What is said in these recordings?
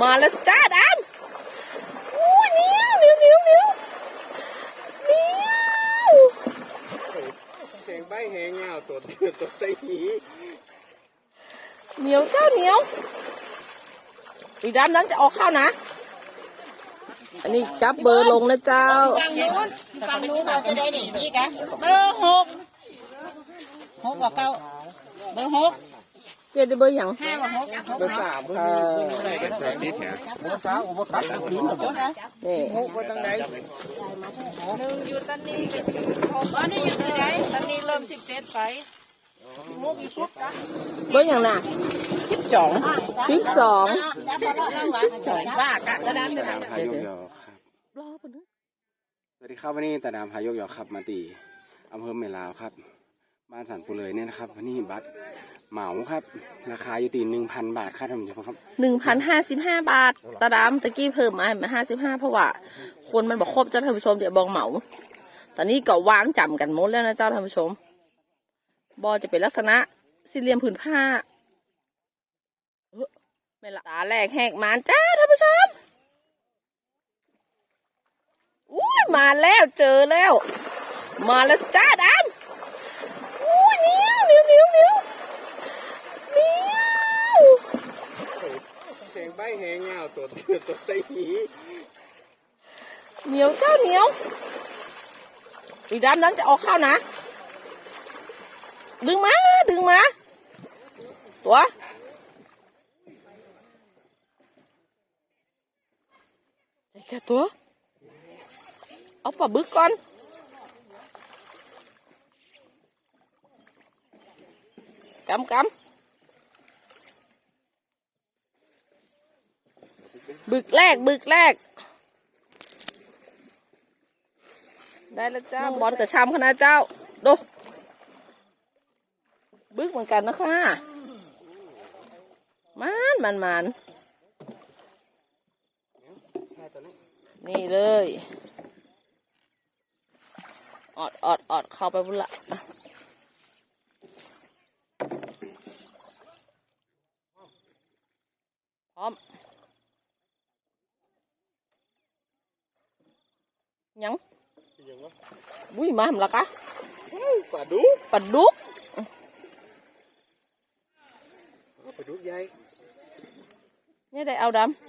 มาแล้วจ้าดำอู้ยเหนียวเหนียวเหนียวเหนียวเหนียวแหงใบแหงเงาตัวตัวไตหีเหนียวเจ้าเหนียวอีดำนั้นจะออกเข้านะ อันนี้จับเบอร์ลงนะเจ้าฝั่งนู้นฝั่งนู้นเราจะได้หนีอีกอะเบอร์หกหกกับเก้าเบอร์หก เจ๊ได้เบอร์อย่างห้าหกเบอร์สามเบอร์นี้เบอร์ไหนกันแบบนี้แถวเบอร์สามอุปกรณ์ตัดหินหมดนะนี่หกว่าตั้งไหนหนึ่งอยู่ตันนี้หกอันนี้อยู่ที่ไหนตันนี้เริ่มสิบเจ็ดไปหกอีสุดเบอร์อย่างน่ะสิบสองสิบสองบ้ากะกระดานตาดามพายกยอครับรอปะนึงสวัสดีครับวันนี้ตาดามพายกยอครับมาตีอำเภอเมลาวครับบ้านสันปุเลยเนี่ยนะครับวันนี้บัตร เหมาครับ ราคาอยู่ตีหนึ่งพันบาทค่าทำอยู่ครับหนึ่งพันห้าสิบห้าบาทตาดำตะกี้เพิ่มมาห้าสิบห้าเพราะว่า คนมันบอกครบเจ้าท่านผู้ชมเดี๋ยวบองเหมา ตอนนี้ก็วางจำกันหมดแล้วนะเจ้าท่านผู้ชม บอจะเป็นลักษณะสี่เหลี่ยมผืนผ้าเอ้อไม่ละตาแรกแหกมานจ้าท่านผู้ชมอุ้ยมาแล้วเจอแล้ว มาแล้วจ้าดำอุ้ยเหนียวเหนียวเหนียวเหนียวเหนียว แหง ใบแหงเงาตัวตัวไตหีเหนียวเจ้าเหนียวอีดำนั้นจะออกเข้านะ ดึงมา ดึงมา ตัวใจแค่ตัวเอาปลาบึกก่อนกำกำ บึกแรกบึกแรก ได้แล้วเจ้าบอลกับชามคณะเจ้าดูบึกเหมือนกันนะคะมันมันมันนี่เลย ออดออดออดเข้าไปบุญละอะพร้อม ยัง บุ้ยมาทำละกะป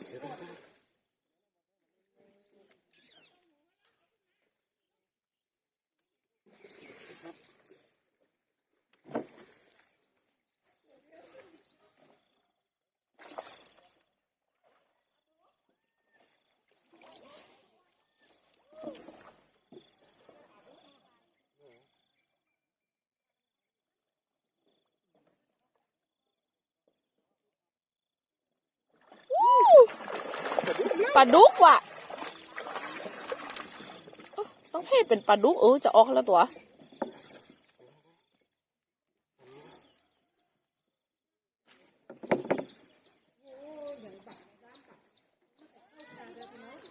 ลาดุปลาดุกปลาดุใหญ่นี่ได้เอาดำปลาดุกว่ะ ต้องเพศเป็นปลาดุกเออจะออกแล้วตัว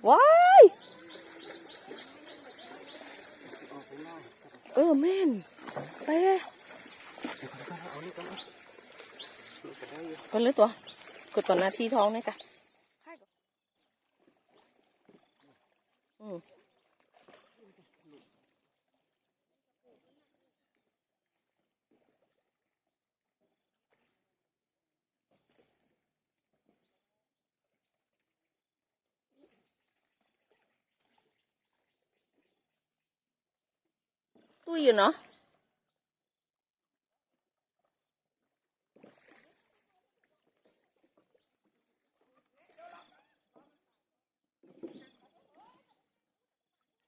ว้ายเออแม่นเต้ก็เลยตัวกดตัวหน้าที่ท้องนี่กะ อืมตุ้ยอยู่เนาะ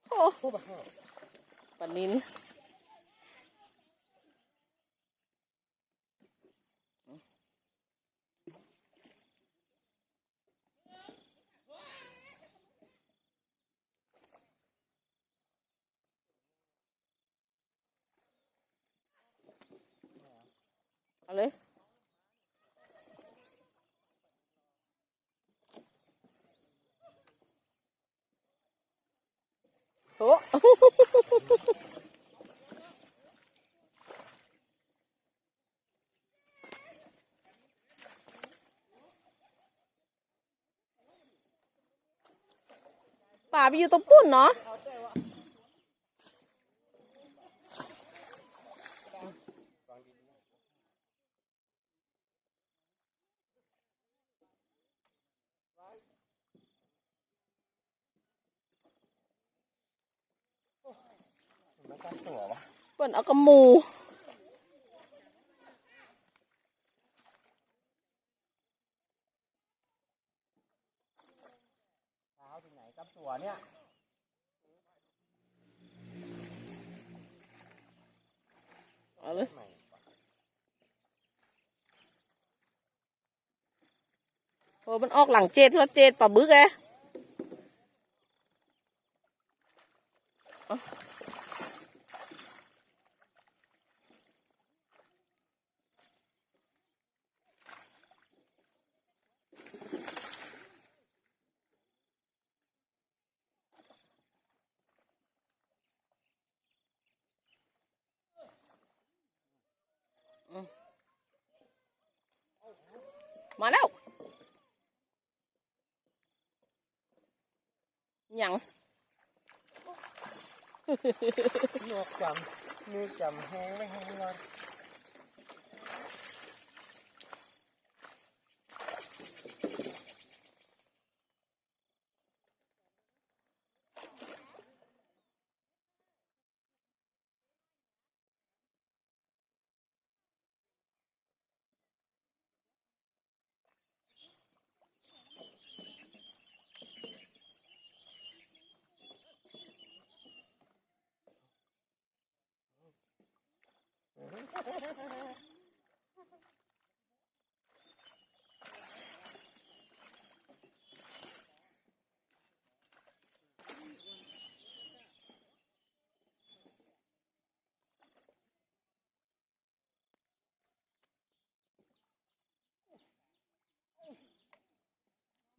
โอ้ ปลานินเอาเลย โอ้ ป่าไปอยู่ตรงปุ่นเนาะเปิ่นเอากระมู เช้าที่ไห นกับตัวเนี่ยเอาเลยโอ้มันออกหลังเจ็ดรถเจ็ดปะบึกแก มาแล้วหยังนกจำมือจำแห้งไม่แห้งเลย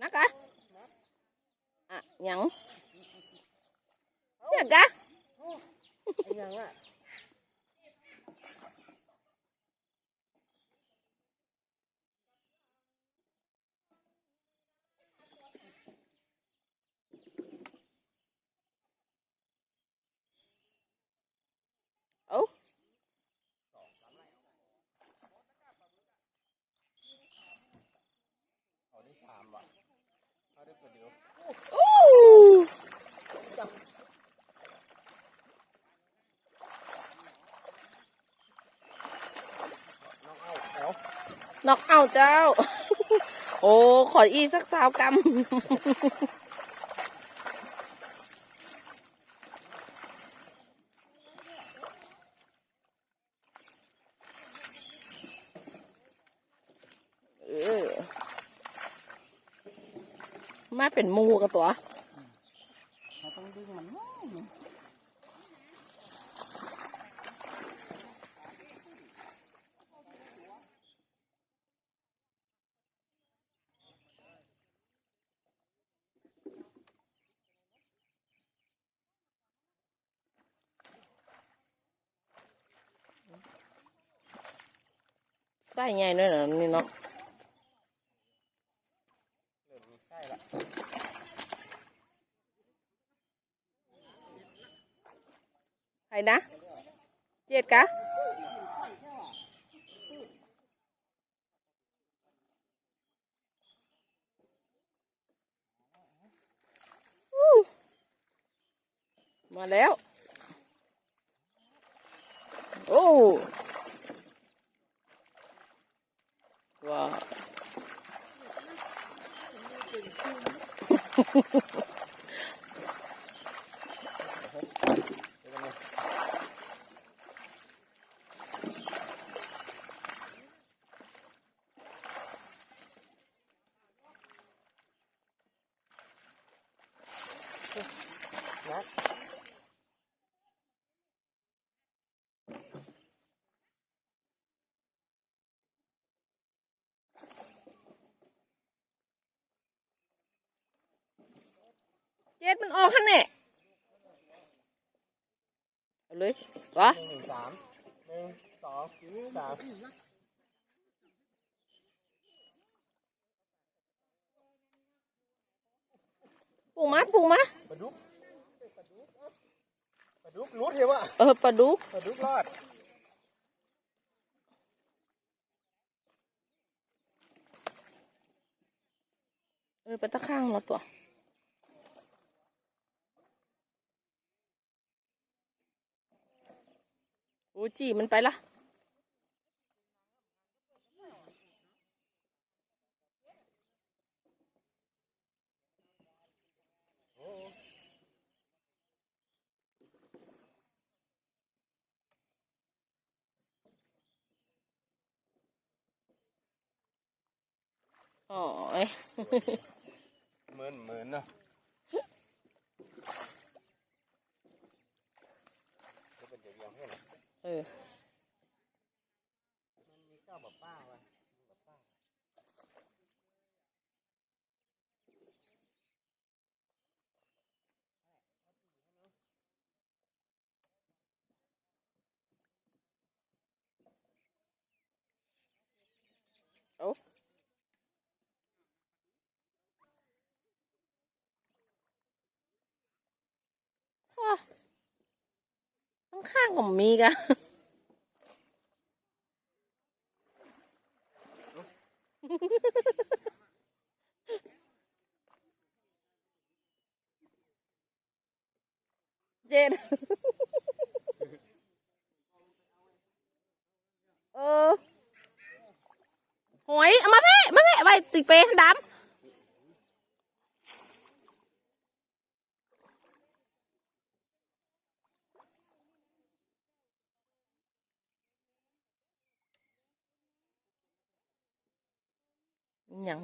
นักอะอะหยังเนี่ยกะยังอะ เอ้า เอาได้สามว่ะเอาได้ตัวเดียว อู้ น้อง เจ้า โอ้ขออีสักสาวกำเออมาเป็นมูกับตัว เราต้องดึงมันน้อยหนึ่ง ไส้ใหญ่ด้วยเหรอนี่เนาะเริ่มมีไส้ละใครนะเจ็ดกะอู้มาแล้ว โอ้ ว้าว เดี๋ยวกันเลยนะ เจ็ดมันออกขั้นเนี่ยเอาเลยวะหนึ่งสามหนึ่งสองสามปูมาปูมาปลาดุกปลาดุกรู้เถอะวะเออปลาดุกปลาดุกรอดเออไปตะข้างเราตัว อ้จีมันไปละอ๋อยเหมือนเหมือนเนาะเป็นเดี๋ยวๆให้หน่อย เออ มีข้าวแบบป้าวะ ข้างๆก็มีกะเจ็ดเออหอยมาเพ่มาเพ่ไปติเปย์ดำ ยัง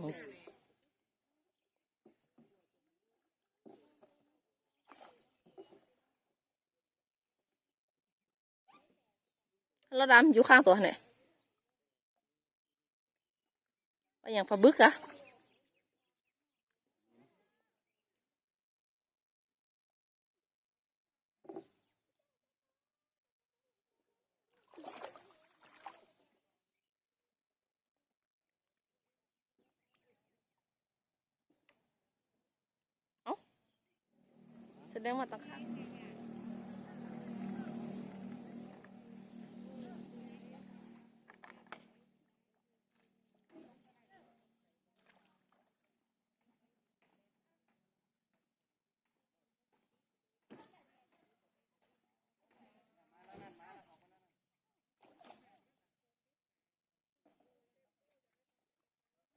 แล้วดำอยู่ข้าง ตัวไหนไปอย่างปลาบึกอะแสดงว่าตะขาบ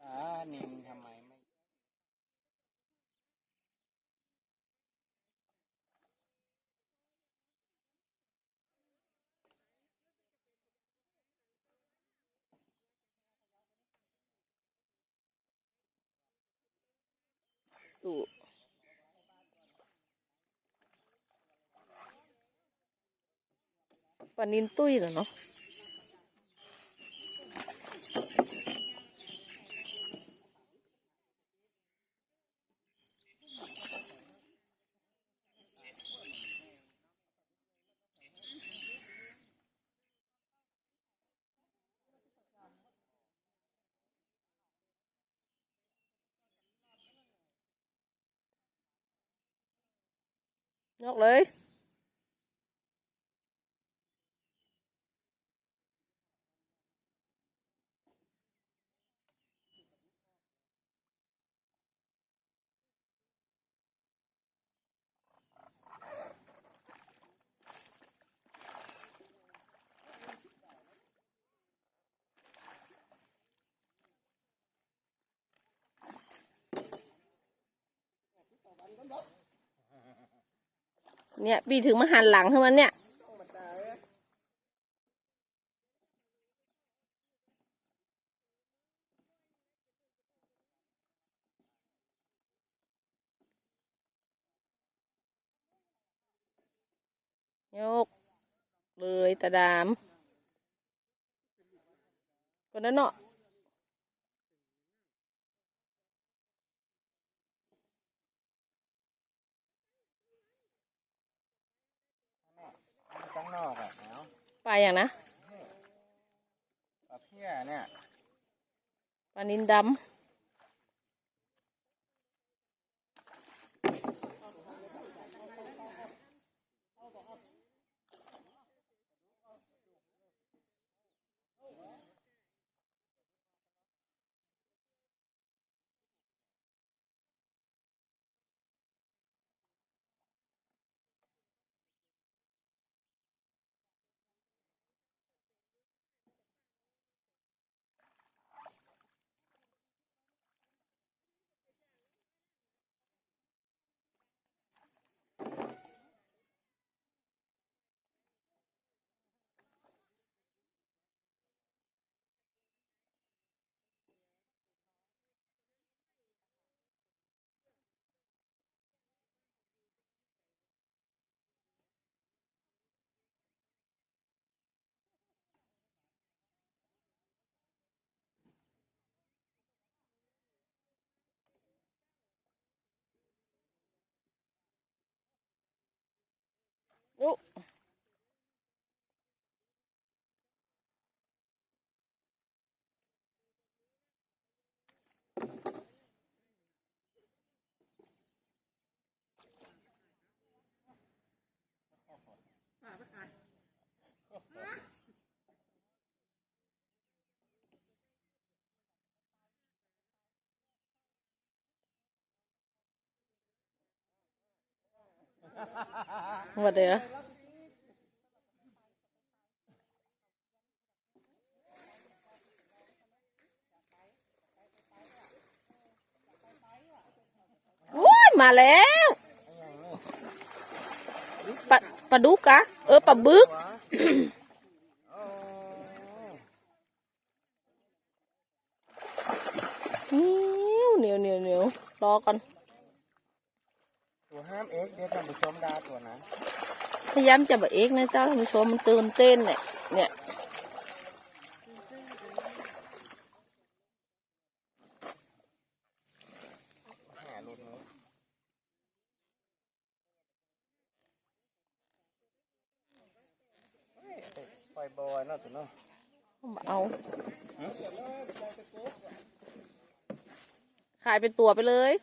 อ่านินทำไมไม่ ดูปลานินตุ้ยเหรอเนาะ ยกเลย เนี่ยปีถึงมาหันหลังให้มันเนี่ยยกเลยตาดามคนนั้นเนาะ นอกอะเนาะปลาอย่างนะปลาเพี้ยเนี่ยปลานินด อุ๊ ว่าเดี๋ยวโอ้ยมาแล้วปลาปลาดุกะเออปลาบึกเหนียวเหนียวเหนียวรอก่อน ห้ามเอ็กเดี๋ยวท่านผู้ชมดาตัวนะพยายามจะแบบเอกนะเจ้าท่านผู้ชมมันตื่นเต้นเนี่ยเนี่ยหาลุ้นนู้ปล่อยบอยเนาะตัวเนาะเอาขายเป็นตัวไปเลย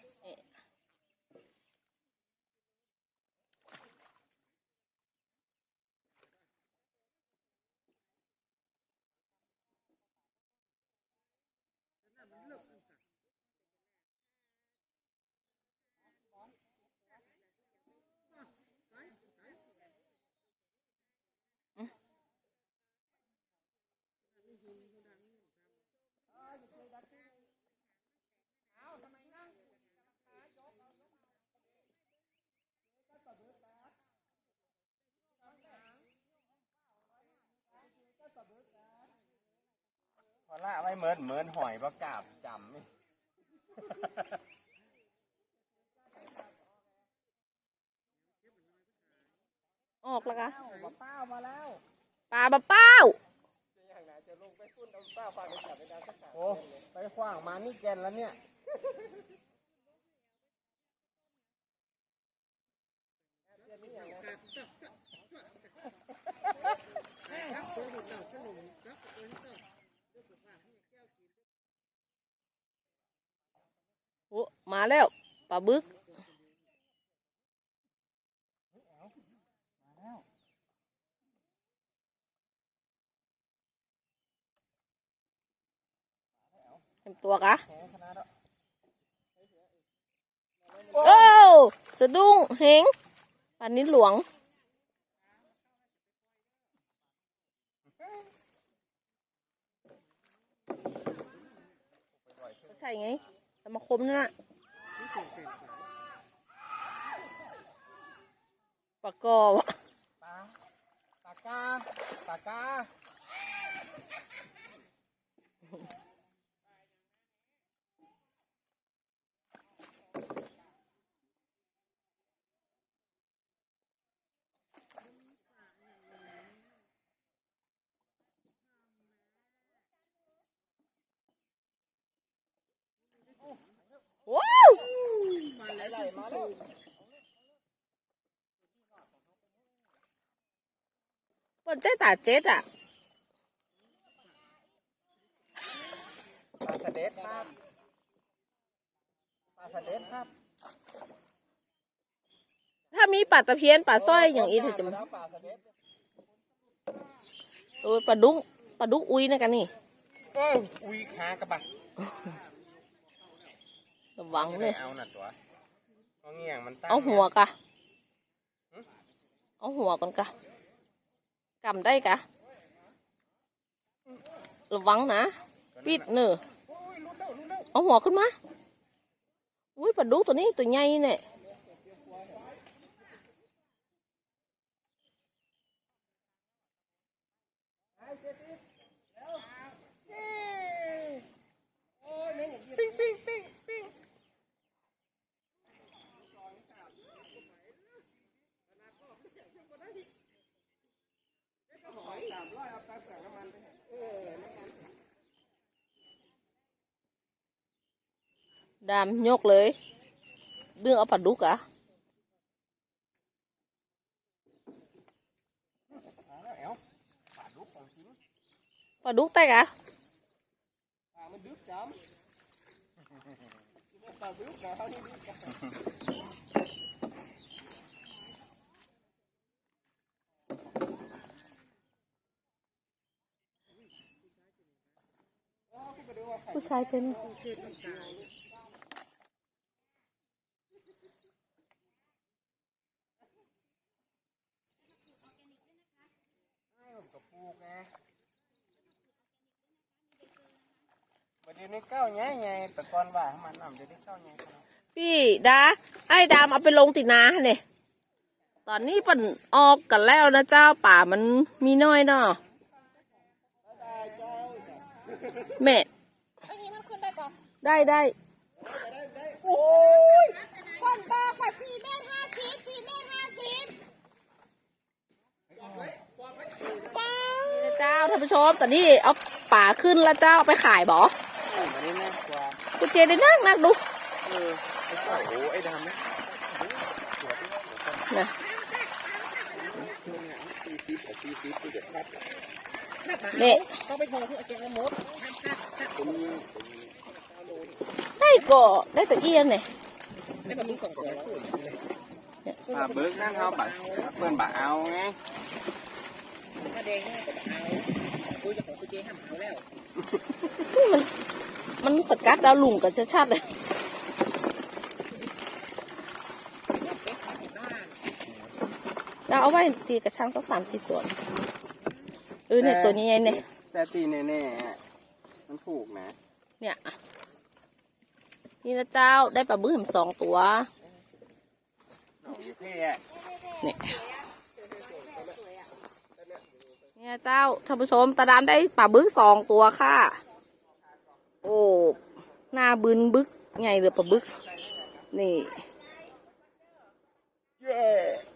พอละไว้เหมือนเหมือนหอยประกาบจำนี่ ออกแล้วกะเป้ามาแล้วปลาบะเป้า โอ้ไปขว้างมานี่แกนแล้วเนี่ย มาแล้วปลาบึกเต็มตัวกะโอ้สะดุ้งเฮงปลานิ้หลวงใช่ไงสมาคมนั่นน่ะ ปากกอวะปลาปลากาปลากา ว้าว ไหลมาแล้ว ปนใจตาเจ็ดอะปลาสะเด็ดครับปลาสะเด็ดครับ ถ้ามีปลาตะเพียนปลาสร้อยอย่างอีถึงจะแล้วปลาสะเด็ดโอ้ยปลาดุกปลาดุกอุ้ยนะกันนี่เอ้ยอุ้ยขากระบะระวังไม่เลได้ยเอาหน่ะตัวเอาเงี้ยงมันตั้งเอาหัวกะเอาหัวก่อนกะ กำได้กะ ระวังนะ ปิดเนอะเอาหัวขึ้นมา อุ้ยปลาดุกตัวนี้ตัวใหญ่เนี่ย làm nhốt lưới. Đưa ở phần đúc cả và đúc tay cả Cứ sai chân. อะลาดุกได้กะมันดึกจ้ำผู้ชายเป็นวันนี้นี่เก้าไงไงแต่ก่อนว่ามันนำเดี๋ยวนี้เก้าไงพี่ดาไอ้ดามเอาไปลงตินาเนี่ยตอนนี้เปิ่นออกกันแล้วนะเจ้าป่ามันมีน้อยเนาะแม่ได้ได้ได้โอ้ยคนบอกว่าสี่เมตรห้าสิบสี่เมตรห้าสิบป้าเจ้าท่านผู้ชมตอนนี้เอาป่าขึ้นแล้วเจ้าไปขายบ่ กว่า กูเจได้นั่งนักดู เออไอ้เจ้าโอ้ไอ้ดำเนี่ย นะ สี่สิบสี่สิบที่เด็ดครับ นี่ ต้องไปโทรที่อาจารย์ละมด เป็น ได้ก็ได้แตะเอียนเนี่ย ไม่ต้องมีส่งตัว ป่าเบิกนั่นเขาบัตเปิ้นบ่เอาไง กระเดงเนี่ยจะเอาดูจากของคุณเจ๊ห้ามเอาแล้ว มัน มันสกัดดาวลุงกันชัดๆเลยเราเอาไว้ตีกระชังสักสามสี่ตัวเออเนี่ยตัวนี้ไงเนี่ย แต่ตีแน่ๆ มันถูกนะ เนี่ยอะนี่นะเจ้าได้ปลาบึ้มสองตัวอยู่เท่เนี่ยเนี่ยเจ้าท่านผู้ชมตาดามได้ปลาบึ้งสองตัวค่ะ โอ้หน้าบึนบึกไงเลยปลาบึก นี่ yeah.